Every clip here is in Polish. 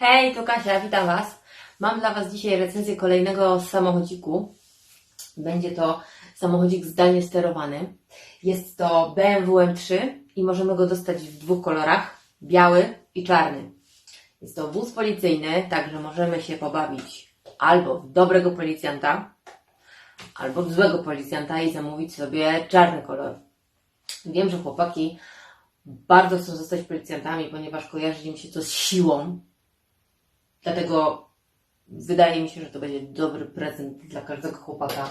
Hej, to Kasia, witam Was. Mam dla Was dzisiaj recenzję kolejnego samochodziku. Będzie to samochodzik zdalnie sterowany. Jest to BMW M3 i możemy go dostać w dwóch kolorach, biały i czarny. Jest to wóz policyjny, także możemy się pobawić albo w dobrego policjanta, albo w złego policjanta i zamówić sobie czarny kolor. Wiem, że chłopaki bardzo chcą zostać policjantami, ponieważ kojarzy im się to z siłą. Dlatego wydaje mi się, że to będzie dobry prezent dla każdego chłopaka.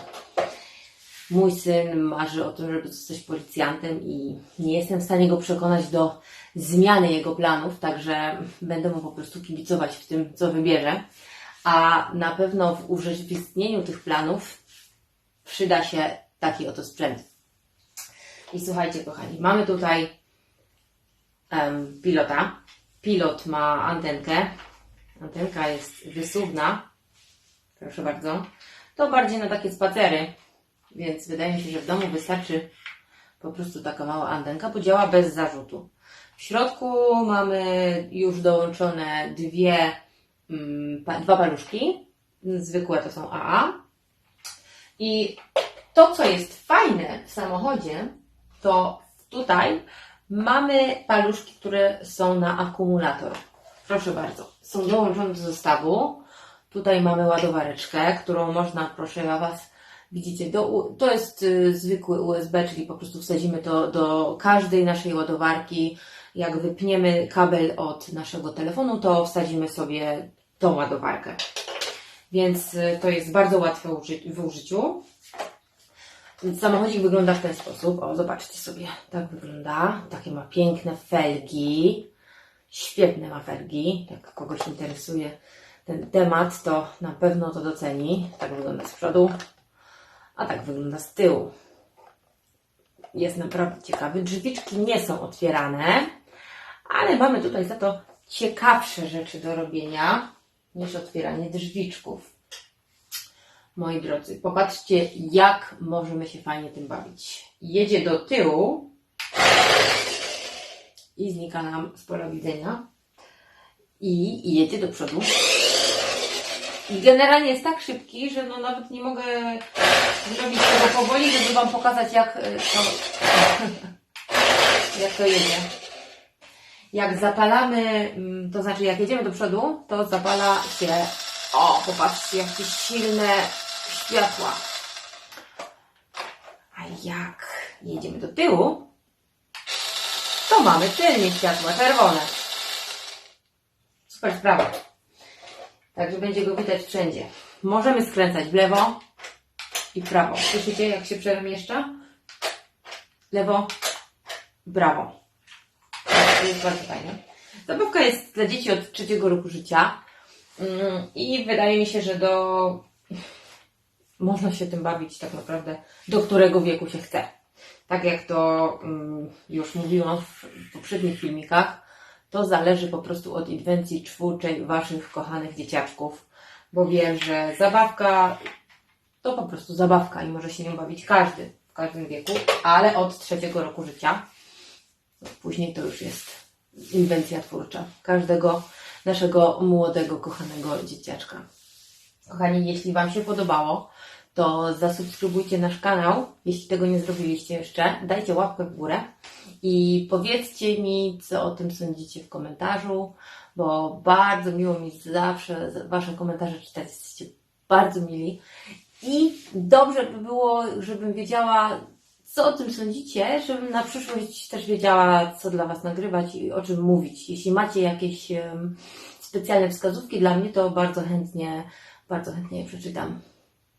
Mój syn marzy o tym, żeby zostać policjantem i nie jestem w stanie go przekonać do zmiany jego planów, także będę mu po prostu kibicować w tym, co wybierze. A na pewno w urzeczywistnieniu tych planów przyda się taki oto sprzęt. I słuchajcie, kochani, mamy tutaj em, pilota. Pilot ma antenkę. Antenka jest wysuwna. Proszę bardzo. To bardziej na takie spacery, więc wydaje mi się, że w domu wystarczy po prostu taka mała antenka, bo działa bez zarzutu. W środku mamy już dołączone dwie, mm, dwa paluszki. Zwykłe to są AA. I to, co jest fajne w samochodzie, to tutaj mamy paluszki, które są na akumulator. Proszę bardzo, są dołączone do zestawu. Tutaj mamy ładowareczkę, którą można, proszę ja Was, widzicie, do, to jest y, zwykły USB, czyli po prostu wsadzimy to do każdej naszej ładowarki. Jak wypniemy kabel od naszego telefonu, to wsadzimy sobie tą ładowarkę. Więc y, to jest bardzo łatwe uży- w użyciu. Samochodzik wygląda w ten sposób. O, zobaczcie sobie, tak wygląda. Takie ma piękne felgi. Świetne ma felgi. Jak kogoś interesuje ten temat, to na pewno to doceni. Tak wygląda z przodu, a tak wygląda z tyłu. Jest naprawdę ciekawy. Drzwiczki nie są otwierane, ale mamy tutaj za to ciekawsze rzeczy do robienia niż otwieranie drzwiczków. Moi drodzy, popatrzcie, jak możemy się fajnie tym bawić. Jedzie do tyłu i znika nam z pola widzenia. I jedzie do przodu. I generalnie jest tak szybki, że no nawet nie mogę zrobić tego powoli, żeby Wam pokazać, jak e, to, jak to jedzie. Jak zapalamy, mm, to znaczy jak jedziemy do przodu, to zapala się, o, popatrzcie, jakie silne światła. A jak jedziemy do tyłu, to mamy tylnie światła czerwone. Super sprawa. Także będzie go widać wszędzie. Możemy skręcać w lewo i w prawo. Słyszycie, jak się przemieszcza? Lewo, prawo. To jest bardzo fajne. Zabawka jest dla dzieci od trzeciego roku życia Mm, i wydaje mi się, że do... można się tym bawić tak naprawdę do którego wieku się chce. Tak jak to mm, już mówiłam w poprzednich filmikach, to zależy po prostu od inwencji czwórczej Waszych kochanych dzieciaczków, bo wiem, że zabawka to po prostu zabawka i może się nią bawić każdy w każdym wieku, ale od trzeciego roku życia. Później to już jest inwencja twórcza każdego naszego młodego, kochanego dzieciaczka. Kochani, jeśli Wam się podobało, to zasubskrybujcie nasz kanał, jeśli tego nie zrobiliście jeszcze. Dajcie łapkę w górę i powiedzcie mi, co o tym sądzicie w komentarzu, bo bardzo miło mi zawsze Wasze komentarze czytać. Jesteście bardzo mili. I dobrze by było, żebym wiedziała, co o tym sądzicie, żebym na przyszłość też wiedziała, co dla Was nagrywać i o czym mówić. Jeśli macie jakieś specjalne wskazówki dla mnie, to bardzo chętnie, bardzo chętnie je przeczytam.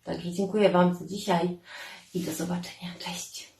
Także dziękuję Wam za dzisiaj i do zobaczenia. Cześć!